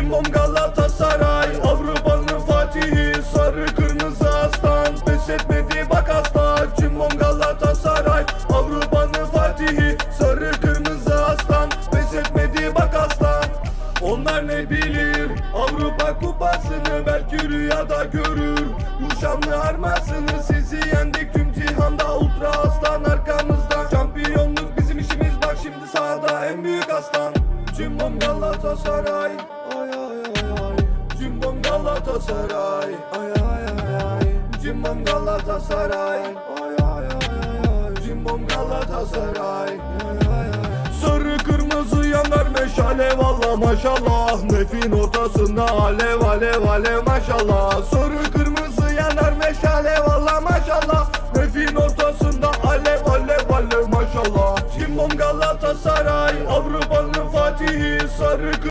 Cimbom Galatasaray Avrupa'nın Fatihi Sarı kırmızı aslan. Pes etmedi bak asla Cimbom Galatasaray Avrupa'nın Fatihi Sarı kırmızı aslan. Pes etmedi bak aslan. Onlar ne bilir? Avrupa kupasını belki rüyada görür. Bu şanlı armasını sizi yendik. Tüm cihanda Ultra aslan arkamızda. Şampiyonluk bizim işimiz. Bak şimdi sahada en büyük aslan Cimbom Galatasaray. Ay ay ay ay. Cimbom Galatasaray. Ay ay ay ay. Cimbom Galatasaray. Ay ay ay ay. Cimbom Galatasaray. Ay Sarı kırmızı yanar meşale valla maşallah. Nefin ortasında alev alev alev maşallah. Sarı kırmızı yanar meşale valla maşallah Galatasaray Avrupa'nın Fatihi Sarı